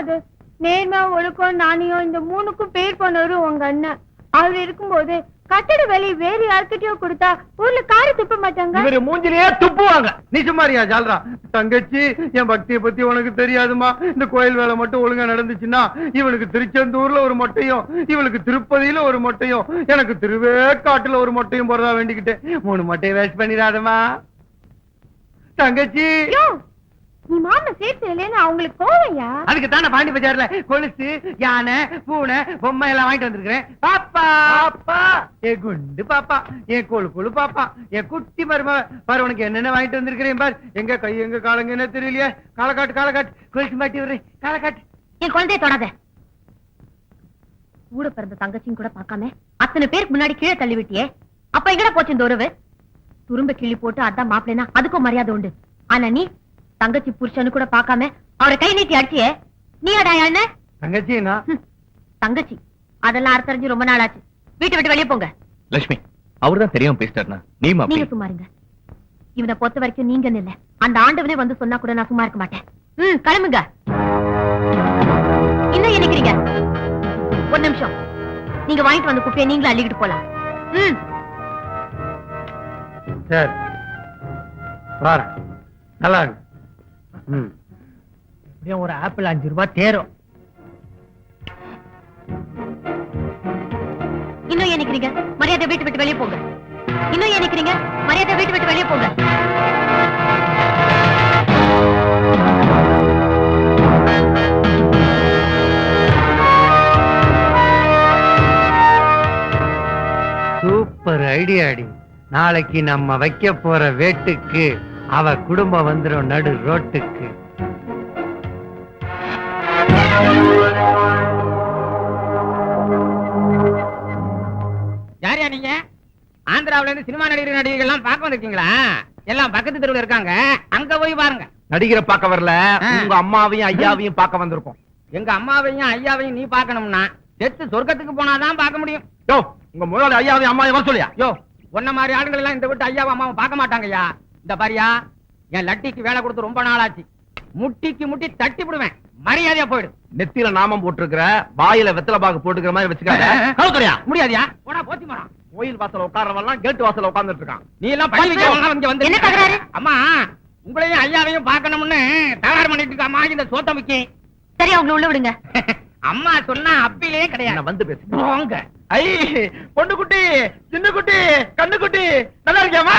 அது. நேர்மை ஒழுக்கம் நாணயம் இந்த மூணுக்கும் பேர் போனவரு உங்க அண்ணன். அவர் இருக்கும்போது கட்டட வேலை வேற யார்கிட்டயோ கொடுத்தா ஊர்ல காரை துப்ப மாட்டாங்க? இவரு மூஞ்சிலேயே துப்புவாங்க. நீ சும்மாரியா ஜால்ரா. தங்கச்சி என் பக்தியை பத்தி உனக்கு தெரியாதுமா? இந்த கோயில் வேலை மட்டும் ஒழுங்கா நடந்துச்சுன்னா இவனுக்கு திருச்செந்தூர்ல ஒரு மொட்டையும் இவளுக்கு திருப்பதியில ஒரு மொட்டையும் எனக்கு திருவேற்காட்டுல ஒரு மொட்டையும் போறதா வேண்டிக்கிட்டேன். மூணு மொட்டையை வேஸ்ட் பண்ணிடாதமா தங்கச்சி! நீ மாம சேர்த்து இல்லைன்னு அவங்களுக்கு கோவையா? அதுக்கு தானே பாண்டி பஜார்ல கொலுசு யானை பூனை பொம்மை எல்லாம் வாங்கிட்டு வந்திருக்கிறேன். பாப்பா! பாப்பா! ஏ குண்டு பாப்பா ஏ கொழு கொழு பாப்பா ஏ குட்டி மரும பாரு உனக்கு என்னென்ன வாங்கிட்டு வந்திருக்கிறேன் பாரு. எங்க கை எங்க காலங்க என்ன தெரியலையே? காலக்காட்டு காலக்காட்டு. கொலுசு மாட்டி விடுறேன். காலக்காட்டு. என் குழந்தைய தொடாத. கூட பிறந்த தங்கச்சியும் கூட பார்க்காம அத்தனை பேருக்கு முன்னாடி கீழே தள்ளி விட்டியே அப்ப எங்கட போச்சு இந்த உறவு? துரும்ப கிள்ளி போட்டு அதான் மாப்பிள்ளைனா அதுக்கும் மரியாதை உண்டு. ஆனா நீ தங்கச்சி புருஷனு கூட பார்க்காம அவரை கை நீட்டி அடிச்சியே. நீ அடா யாருன்னு தங்கச்சி தங்கச்சி. அதெல்லாம் அறுத்தறிஞ்சு ரொம்ப நாள் ஆச்சு. வீட்டை விட்டு வெளியே போங்க. லட்சுமி அவர்தான் தெரியாம பேசிட்டாருனா நீ நீங்க இருங்க. இவனை பொறுத்த வரைக்கும் நீங்க இல்ல. அந்த ஆண்டவனே வந்து சொன்னா கூட நான் சும்மா இருக்க மாட்டேன். ம் கிளம்புங்க. இன்னும் என்ன நிக்கிறீங்க ஒரு நிமிஷம். நீங்க வாங்கிட்டு வந்த குப்பையை நீங்களும் அள்ளிக்கிட்டு போலாம். ம் சரி. நல்லா இருக்கு. எப்படியும் ஒரு ஆப்பிள் அஞ்சு ரூபாய் தேரும். இன்னும் ஏன் நிக்கிறீங்க? மரியாதை வீட்டு விட்டு வெளியே போங்க. இன்னும் ஏன் நிக்கிறீங்க? மரியாதை வீட்டு விட்டு வெளியே போங்க. சூப்பர் ஐடியா அடி நாளைக்கு நம்ம வைக்க போற வேட்டுக்கு அவ குடும்பம் வந்துரும் நடு ரோட்டுக்கு. யாரையா நீங்க? ஆந்திராவுல இருந்து சினிமா நடிகர் நடிகைகள் எல்லாம் பார்க்க வந்திருக்கீங்களா? எல்லாம் பக்கத்து தெருவுல இருக்காங்க. அங்க போய் பாருங்க. நடிகரை பார்க்க வரல. உங்க அம்மாவையும் ஐயாவையும் பார்க்க வந்திருக்கோம். எங்க அம்மாவையும் ஐயாவையும் நீ பார்க்கணும்னா செத்து சொர்க்கத்துக்கு போனாதான் பார்க்க முடியும். யோ உங்க முதலாளி ஐயாவையும் அம்மாவையும் வர சொல்லியா? யோ உன்ன மாதிரி ஆளுங்கள் எல்லாம் இந்த வீட்டு ஐயாவை அம்மாவை பார்க்க மாட்டாங்கய்யா. இந்த பாரியா என் லட்டிக்கு வேலை கொடுத்து ரொம்ப நாளாச்சு. முட்டிக்கு முட்டி தட்டி விடுவேன். மரியாதையா போயிடு. நெத்தியில நாமம் போட்டிருக்கிற வாயில வெத்தலை பாக்கு போட்டுக்கிற மாதிரி வச்சுக்காத. கழுத்துறியா முடியாதியா? போடா போத்தி போறான் கோயில் வாசல்ல உட்காரவெல்லாம் கேட்டு வாசல்ல உட்கார்ந்துட்டு இருக்கான். நீ எல்லாம் இங்க வந்து என்ன தகராறு? அம்மா உங்களையும் ஐயாவையும் பார்க்கணும்னு தகராறு பண்ணிட்டு இருக்காமா இந்த சோத்த முக்கி. சரி அவங்கள உள்ள விடுங்க. அம்மா சொன்னா அப்பிலே கிடையாது. வந்து பேசு போங்க. ஐ பொண்ணு குட்டி சின்ன குட்டி கண்ணு குட்டி நல்லா இருக்கியாமா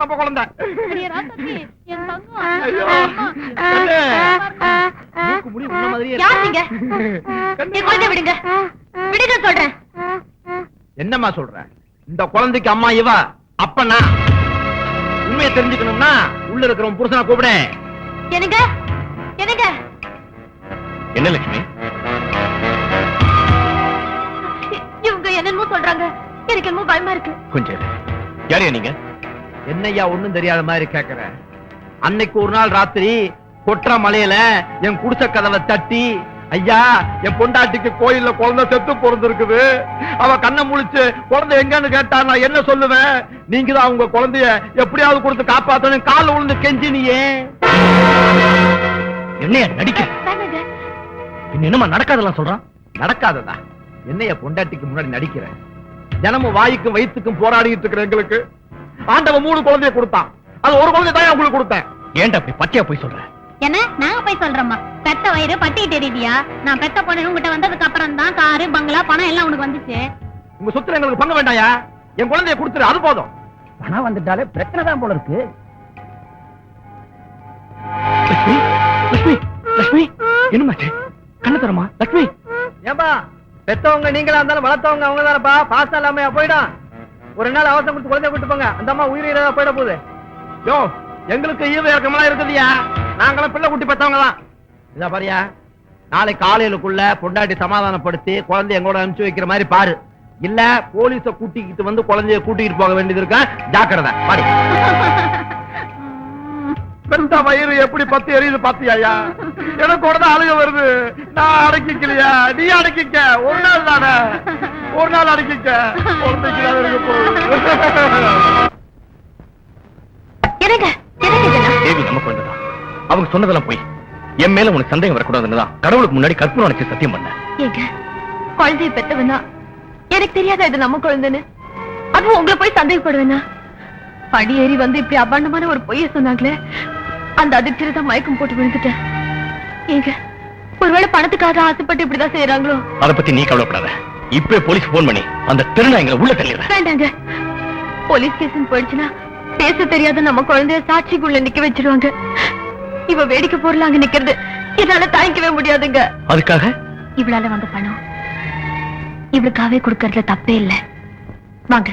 நம்ம குழந்தை. விடுங்க. விடுங்க சொல்றேன். என்னம்மா சொல்ற இந்த குழந்தைக்கு அம்மா இவ அப்பனா? உண்மையை தெரிஞ்சுக்கணும்னா உள்ள இருக்கிற உன் புருஷனை கூப்பிடு. என்னங்க? என்னங்க? என்ன லட்சுமி? இவங்க என்னமோ சொல்றாங்க. எனக்கு என்னமோ பயமா இருக்கு. கொஞ்சம். யாரையா நீங்க? என்னய்யா ஒண்ணும் தெரியாத மாதிரி கேக்குற? அன்னைக்கு ஒரு நாள் ராத்திரி கொற்ற மலையில என் குடிசை கதவை தட்டி ஐயா என் பொண்டாட்டிக்கு கோயில்ல குழந்தை செத்து பிறந்திருக்குது. அவ கண்ணை முழிச்சு குழந்தை எங்கன்னு கேட்டா நான் என்ன சொல்லுவேன்? நீங்க தான் உங்க குழந்தைய எப்படியாவது கொடுத்து காப்பாத்தணும். கால விழுந்து கெஞ்சினியே என்னையா நடிக்க என்னமா நடக்காதெல்லாம் சொல்றான் நடக்காததா? என்னைய பொண்டாட்டிக்கு முன்னாடி நடிக்கிற? தினமும் வாய்க்கும் வயிற்றுக்கும் போராடிட்டு இருக்கிற எங்களுக்கு? ஆண்டவன் மூணு குழந்தைய கொடுத்தான். அது ஒரு குழந்தை தான் உங்களுக்கு கொடுத்தேன். ஏன்டா அப்படி பச்சையா போய் சொல்ற? என்ன? நாங்க போய் சொல்றோம்மா. பெத்த வயிறு பட்டி தெரியுதியா? நான் பெத்த பொண்ணு உங்ககிட்ட வந்ததுக்கு அப்புறம் தான் காரு பங்களா பணம் எல்லாம் உனக்கு வந்துச்சு. உங்க சொத்துல எங்களுக்கு பங்கு வேண்டாயா? என் குழந்தைய கொடுத்துரு அது போதும். பணம் வந்துட்டாலே பிரச்சனை தான் போல இருக்கு. லட்சுமி லட்சுமி லட்சுமி என்னமாச்சு கண்ணு தரமா லட்சுமி ஏன்பா பெத்தவங்க நீங்களா இருந்தாலும் வளர்த்தவங்க அவங்க தானப்பா பாசம் இல்லாம போயிடும். ஒரு நாள் அவசரம் கொடுத்து குழந்தைய கூட்டு போங்க. அந்த அம்மா உயிரிழந்தா போயிட போகுது. யோ எங்களுக்கு ஈவு இறக்கமெல்லாம் இருக்குதுயா நாங்களும் பிள்ளை குட்டி பெற்றவங்க தான். இதா பாரியா நாளை காலையிலுக்குள்ள பொண்டாட்டி சமாதானப்படுத்தி குழந்தைய எங்களோட அனுப்பிச்சு வைக்கிற மாதிரி பாரு. இல்ல போலீஸ கூட்டிக்கிட்டு வந்து குழந்தைய கூட்டிக்கிட்டு போக வேண்டியது இருக்கா? ஜாக்கிரதை பாரு. பெருந்தா வயிறு எப்படி பத்தி எரியுது பாத்தியாயா? எனக்கு கூட தான் அழுக வருது. நான் அடக்கிக்கலையா? நீ அடக்கிக்க. ஒரு நாள் தானே. ஒரு நாள் அடக்கிக்க. தேவி அவங்க சொன்னதெல்லாம் போய். என் மேல உனக்கு சந்தேகம் வரக்கூடாதுன்னு தான் கடவுளுக்கு முன்னாடி கற்பூரம் அணைச்சு சத்தியம் பண்ண ஏங்க குழந்தைய பெத்தவனா? எனக்கு தெரியாத இது நம்ம குழந்தைன்னு? அதுவும் உங்களை போய் சந்தேகப்படுவேனா? படி ஏறி வந்து இப்படி அபாண்டமான ஒரு பொய்ய சொன்னாங்களே அந்த அதிர்ச்சியில தான் மயக்கம் போட்டு விழுந்துட்டேன். ஏங்க ஒருவேளை பணத்துக்காக ஆசைப்பட்டு இப்படிதான் செய்யறாங்களோ அத பத்தி நீ கவலைப்படாத. இப்பவே போலீஸ் போன் பண்ணி அந்த திருநாயங்களை உள்ள தள்ளிடுறேன். வேண்டாங்க. போலீஸ் கேஸ் போயிடுச்சுன்னா பேச தெரியாத நம்ம குழந்தைய சாட்சிக்குள்ள நிக்க வச்சிருவாங்க. இவ வேடிக்கை பொருள் அங்க நிக்கிறது. என்னால தாங்கிக்கவே முடியாதுங்க. அதுக்காக? இவளால வந்த பணம் இவளுக்காவே கொடுக்கறதுல தப்பே இல்ல. வாங்க.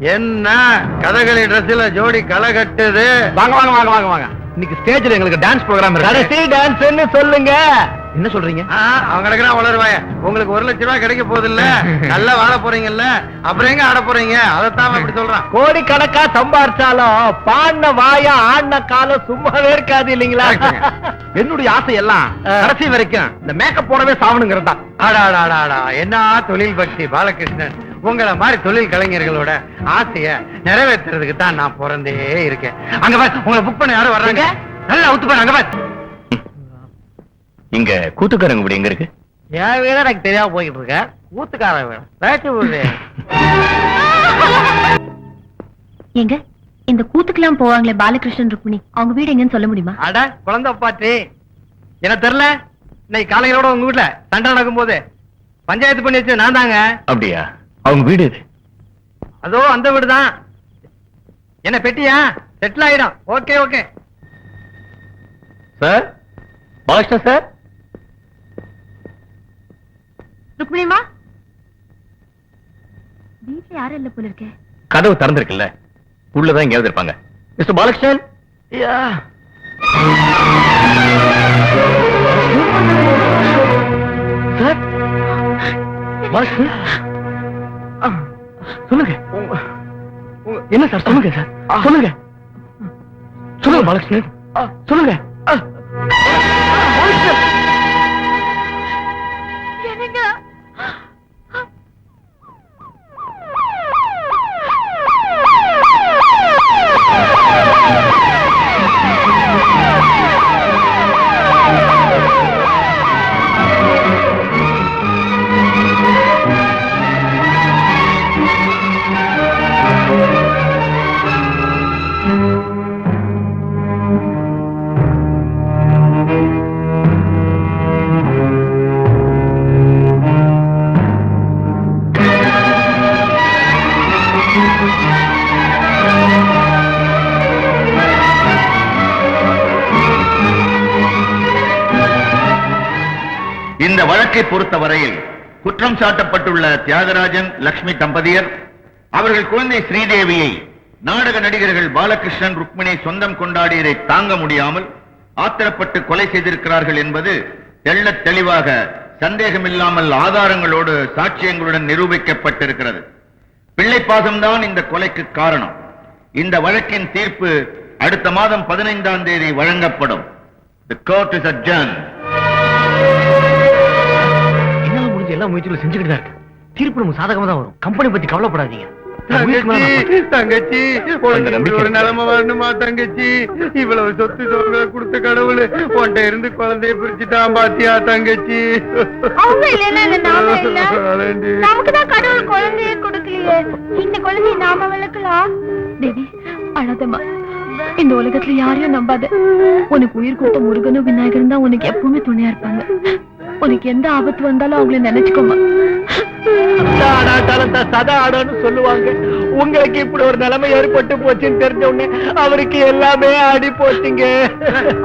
என்ன கதகளி ட்ரெஸ்ல ஜோடி களை கட்டுது? வாங்க வாங்க வாங்க வாங்க வாங்க. இன்னைக்கு ஸ்டேஜ்ல எங்களுக்கு டான்ஸ் ப்ரோகிராம் கடைசி டான்ஸ்னு சொல்லுங்க. என்ன சொல்றீங்க? அவங்களுக்கு வளருவாய. உங்களுக்கு ஒரு லட்சம் ரூபாய் கிடைக்க போகுது இல்ல நல்லா வாழ போறீங்கல்ல? அப்புறம் எங்க ஆட போறீங்க? அதைத்தான் இப்படி சொல்றான். கோடி கணக்கா சம்பாரிச்சாலும் பாடின வாயா ஆடின காலம் சும்மாவே இருக்காது இல்லீங்களா? என்னுடைய ஆசை எல்லாம் கடைசி வரைக்கும் இந்த மேக்கப் போடவே சாவணுங்கிறது ஆடாடாடாடா என்ன தொழில் பக்தி பாலகிருஷ்ணன். உங்களை மாதிரி தொழில் கலைஞர்களோட ஆசைய நிறைவேற்றுறதுக்கு தான் நான் பிறந்தே இருக்கேன். அங்க பாரு உங்களை புக் பண்ண யாரும் வர்றாங்க. நல்லா பாரு அங்க பாரு. இங்க கூத்துக்காரங்க வீடு எங்க இருக்கு? என் வீட எனக்கு தெரியாம போயிட்டு இருக்க. ஊத்துக்காரன் வீடு பேச்சு வீடு. ஏங்க இந்த கூத்துக்கெல்லாம் போவாங்களே பாலகிருஷ்ணன் ருக்மிணி. அவங்க வீடு எங்கன்னு சொல்ல முடியுமா? அட குழந்தை பாட்டி எனக்கு தெரியல. இன்னைக்கு காலையிலோட உங்க வீட்டுல சண்டை நடக்கும் போது பஞ்சாயத்து பண்ணி வச்சு நான் தாங்க. அப்படியா? அவங்க வீடு அதோ அந்த வீடு தான் என்ன பெட்டியா? செட்டில் ஆயிடும். Okay okay sir Balakrishnan sir ருக்மிணிமா? வீட்டுல யாரும் இல்ல போல இருக்கே. கதவு திறந்திருக்குல்ல. உள்ளதான் எங்கேயாவது இருப்பாங்க. மிஸ்டர் பாலகிருஷ்ணன் சார் பாலகிருஷ்ணன் சொல்லுங்க. என்ன சார்? சொல்லுங்க சார். சொல்லுங்க. சொல்லுங்க பாலகிருஷ்ணன். சொல்லுங்க. வழக்கை பொறுத்தவரையில் குற்றம் சாட்டப்பட்டுள்ள தியாகராஜன் லட்சுமி தம்பதியர் அவர்கள் குழந்தை ஸ்ரீதேவியை நாடக நடிகர்கள் பாலகிருஷ்ணன் ருக்மிணி சொந்தம் கொண்டாடியதை தாங்க முடியாமல் ஆத்திரப்பட்டு கொலை செய்திருக்கிறார்கள் என்பது தெள்ள தெளிவாக சந்தேகமில்லாமல் ஆதாரங்களோடு சாட்சியங்களுடன் நிரூபிக்கப்பட்டிருக்கிறது. பிள்ளைப்பாசம்தான் இந்த கொலைக்கு காரணம். இந்த வழக்கின் தீர்ப்பு அடுத்த மாதம் பதினைந்தாம் தேதி வழங்கப்படும். The court is adjourned. எல்லா முயற்சிகளும் செஞ்சுக்கிட்டு தான் இருக்கு. தீர்ப்பு நமக்கு சாதகமா தான் வரும். கம்பெனி பத்தி கவலைப்படாதீங்க. தங்கச்சி தங்கச்சி அந்த உனக்கு நம்பிக்கை ஒரு இருக்கு. நிலைமை வரணுமா தங்கச்சி? இவ்வளவு சொத்து கொடுத்த கடவுள் உன்கிட்ட இருந்து குழந்தைய பிரிச்சுட்டான் பாத்தியா தங்கச்சி? கடவுள் குழந்தைய கொடுக்கலையே. இந்த குழந்தைய நாம வளர்க்கலாம். தேவி அழாதம்மா இந்த உலகத்துல யாரையும் நம்பாத. உனக்கு உயிர் கொடுத்த முருகனும் விநாயகரும் தான் உனக்கு எப்பவுமே துணையா இருப்பாங்க. உனக்கு எந்த ஆபத்து வந்தாலும் அவங்கள நினைச்சுக்கோமா சதா சொல்லுவாங்க. உங்களுக்கு இப்படி ஒரு நிலைமை ஏற்பட்டு போச்சுன்னு தெரிஞ்ச உடனே அவருக்கு எல்லாமே ஆடி போச்சுங்க.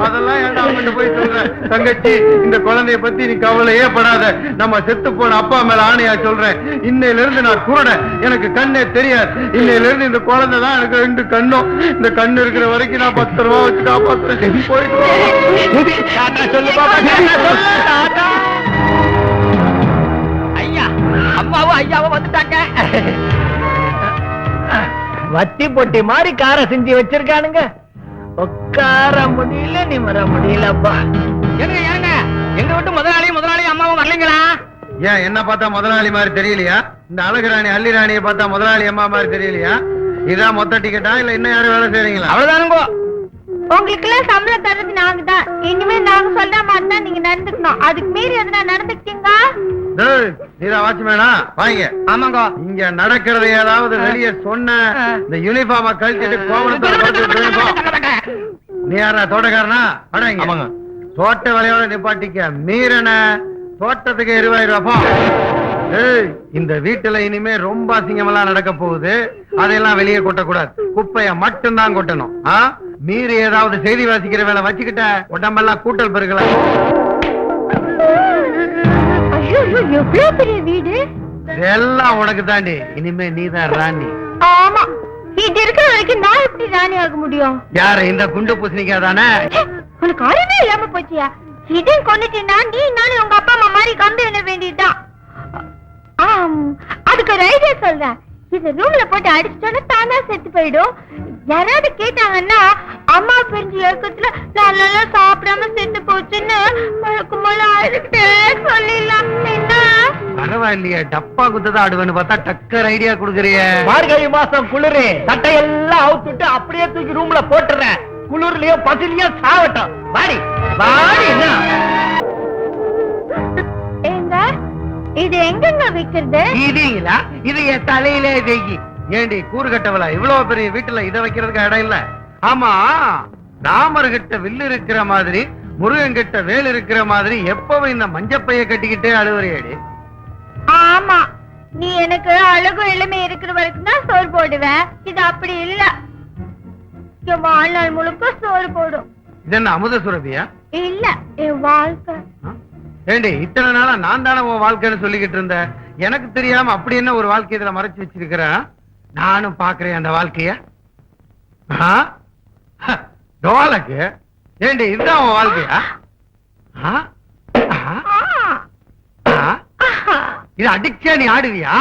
அதெல்லாம் ஏன்டா போய் சொல்ற? தங்கச்சி இந்த குழந்தைய பத்தி நீ கவலையே படாத. நம்ம செத்து போன அப்பா மேல ஆணையா சொல்றேன். இன்னையில இருந்து நான் குருடன் எனக்கு கண்ணே தெரியாது. இன்னையில இருந்து இந்த குழந்தை தான் எனக்கு ரெண்டு கண்ணும். இந்த கண்ணு இருக்கிற வரைக்கும் நான் பத்து ரூபா வச்சு காப்பாத்துறேன் போயிட்டு ஐயா அம்மாவும் ஐயாவும் வந்துட்டாங்க. வத்தி பொட்டி மாதிரி காரை செஞ்சு வச்சிருக்கானுங்க. உட்கார முடியல நிமர முடியலப்பா. ஏங்க ஏங்க எங்க வீட்டு முதலாளி முதலாளி அம்மாவும் வரலைங்களா? ஏன் என்ன பார்த்தா முதலாளி மாதிரி தெரியலையா? இந்த அழகுராணி அள்ளி ராணியை பார்த்தா முதலாளி அம்மா மாதிரி தெரியலையா? இதான் மொத்த டிக்கெட்டா இல்ல இன்னும் யாரும் வேலை செய்றீங்களா? அவ்வளவுதானுங்கோ. உங்களுக்கு எல்லாம் சம்பளம் தர்றது நாங்க தான். இனிமே நாங்க சொல்ற மாதிரி தான் நீங்க நடந்துக்கணும். அதுக்கு மீறி எதனா நடந்துக்கிட்டீங்க ஆமாங்க. இங்க நடக்கிறது ஏதாவது வெளிய சொன்ன இந்த யூனிஃபார்ம கழிச்சிட்டு கோவணத்தோட. நீ யாரா தோட்டக்காரனா? அடங்க ஆமாங்க. தோட்ட வேலையோட நிப்பாட்டிக்க. மீறன. தோட்டத்துக்கு இருபதாயிரம் ரூபாய் ஏய் இந்த வீட்டுல இனிமே ரொம்ப அசிங்கமெல்லாம் நடக்க போகுது. அதையெல்லாம் வெளியே கொட்டக்கூடாது. குப்பைய மட்டும்தான் கொட்டணும்? மீறி ஏதாவது செய்தி வாசிக்கிற வேலை வச்சுக்கிட்ட. உடம்பெல்லாம் கூட்டல் பெருக்கல. ஐயோ எவ்வளவு பெரிய வீடு? எல்லாம் உனக்கு தாண்டி. இனிமே ராணி. ஆமா. இது இருக்கிற வரைக்கும் நான் எப்படி ராணி ஆக முடியும்? யாரு இந்த குண்டு பூசணிக்கா தானே? உனக்கு அறிவே இல்லாம போச்சியா? இதையும் கொண்டுட்டீங்கன்னா நீ நானும் உங்க அப்பா அம்மா மாதிரி கம்பி வேண்டியதுதான். அதுக்கு ஒரு ஐடியா சொல்றேன். இது ரூம்ல போட்டு அடிச்சிட்டோன்னா தானா செத்து போயிடும். யாராவது கேட்டாங்கன்னா அம்மா பிரிஞ்சு ஏக்கத்துல நான் நல்லா சாப்பிடாம செத்து போச்சுன்னு மழக்கு மழை அழுகிட்டே சொல்லிடலாம் என்ன பரவாயில்லையே டப்பா குத்ததான் ஆடுவேன்னு பார்த்தா டக்கர் ஐடியா குடுக்குறிய. மார்கழி மாசம் குளிரு. சட்டையெல்லாம் அவுத்துட்டு அப்படியே தூக்கி ரூம்ல போட்டுறேன். குளிர்லயோ பசிலையோ சாவட்டும். வாடி. வாடி என்ன? இது எங்கங்க விக்கிறது? இதீங்களா இது என் தலையிலே தேக்கி. ஏண்டி கூறு கட்டவளா? இவ்வளவு பெரிய வீட்டுல இதை வைக்கிறதுக்கு இடம் இல்ல. ஆமா ராமர் கிட்ட வில்லு இருக்கிற மாதிரி முருகன் கிட்ட வேல் இருக்கிற மாதிரி எப்பவும் இந்த மஞ்சப்பைய கட்டிக்கிட்டே அழுவுறியடி. ஆமா. நீ எனக்கு அழகு எளிமை இருக்கிற வரைக்கும் தான் சோறு போடுவேன். இது அப்படி இல்ல. என் வாழ்நாள் முழுக்க சோறு போடும். இது என்ன அமுத சுரபியா இல்ல என் வாழ்க்கை? ஏண்டி இத்தனை நாளா நான் தானே உன் வாழ்க்கைன்னு சொல்லிக்கிட்டு இருந்தேன் எனக்கு தெரியாம அப்படி என்ன ஒரு வாழ்க்கை இதுல மறைச்சு வச்சிருக்கிறேன் நானும் பாக்குறேன் அந்த வாழ்க்கைய டோலக்கு ஏண்டி இதுதான் உன் வாழ்க்கையா இது அடிச்சா நீ ஆடுவியா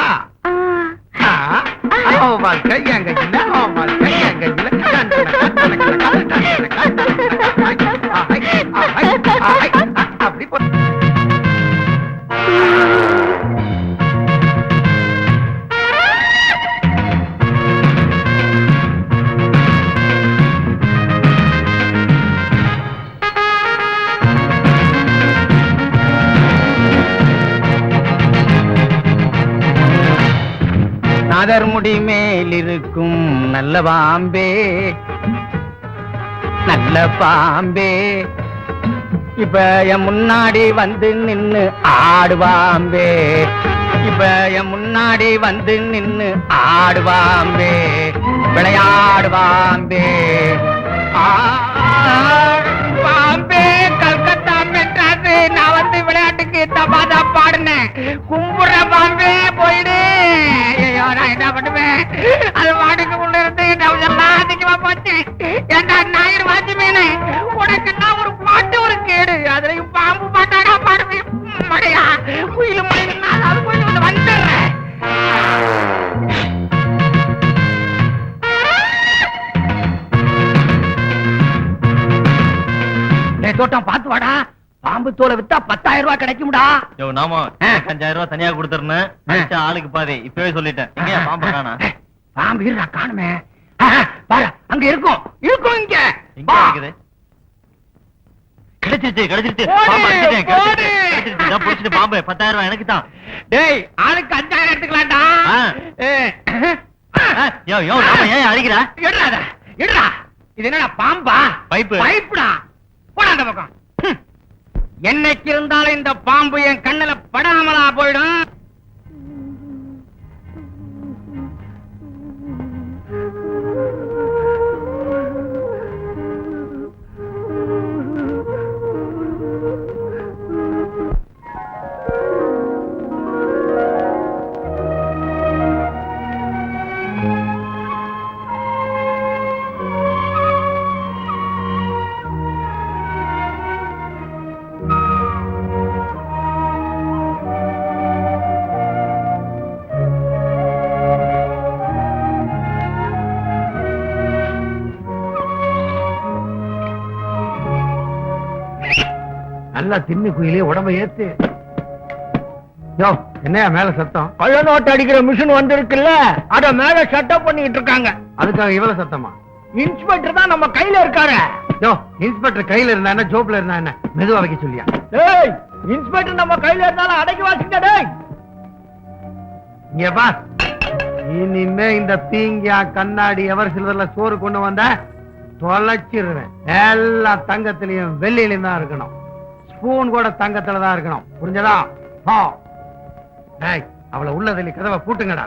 வாழ்க்கை என் கையில வாழ்க்கை என் கையில நாதர் முடி மேல் இருக்கும் நல்ல பாம்பே நல்ல பாம்பே. இப்ப என் முன்னாடி வந்து நின்னு ஆடுவாம்பே இப்ப என் முன்னாடி வந்து நின்னு ஆடுவாம்பே விளையாடுவாம்பே ஆ, பாம்பே. தோட்டம் பாத்து வாடா. பாம்பு தோலை வித்தா பத்தாயிரம் ரூபாய் கிடைக்கும்டா. யோ நாம. அஞ்சாயிரம் ரூபாய் தனியா கொடுத்துருந்தேன் ஆளுக்கு பாதி. இப்பவே சொல்லிட்டேன். பாம்பு காணா? பாம்பு இருடா காணுமே. பாரு அங்க இருக்கும். இருக்கும் இங்க. இருக்குது? கிடைச்சிருச்சு கிடைச்சிருச்சு. ஓடு, பாம்பு அடிச்சிட்டேன் ஓடு. கிடைச்சிருச்சு. கிடைச்சிருச்சு நான் புடிச்சிட்டு பாம்பு. பத்தாயிரம் ரூபாய் எனக்கு தான். டேய் ஆளுக்கு அஞ்சாயிரம் எடுத்துக்கலாம்டா. யோ யோ நாம ஏன் அடிக்கிற? எடுடா இது என்னடா பாம்பா? பைப்பு. பைப்புடா. அந்த பக்கம் என்னைக்கு இருந்தாலும் இந்த பாம்பு என் கண்ணுல படாமலா போயிடும். நல்லா தின்னு குயிலே உடம்ப ஏத்து. யோ என்னையா மேல சத்தம்? கள்ள நோட்டு அடிக்கிற மிஷின் வந்திருக்குல்ல அத மேல செட்டப் பண்ணிட்டு இருக்காங்க. அதுக்காக இவ்வளவு சத்தமா? இன்ஸ்பெக்டர் தான் நம்ம கையில இருக்காரு. யோ இன்ஸ்பெக்டர் கையில இருந்தா என்ன ஜோப்ல இருந்தா என்ன? மெதுவா வைக்க சொல்லியா? டேய் இன்ஸ்பெக்டர் நம்ம கையில இருந்தாலும் அடக்கி வாசிங்க டேய். இங்க பா இனிமே இந்த பீங்கியா கண்ணாடி எவர் சில்வர்ல சோறு கொண்டு வந்த தொலைச்சிருவேன். எல்லா தங்கத்திலையும் வெள்ளியிலையும் தான் இருக்கணும். ஸ்பூன் கூட தங்கத்துல தான் இருக்கணும். புரிஞ்சதா? அவளை உள்ளதில் கதவை பூட்டுங்கடா.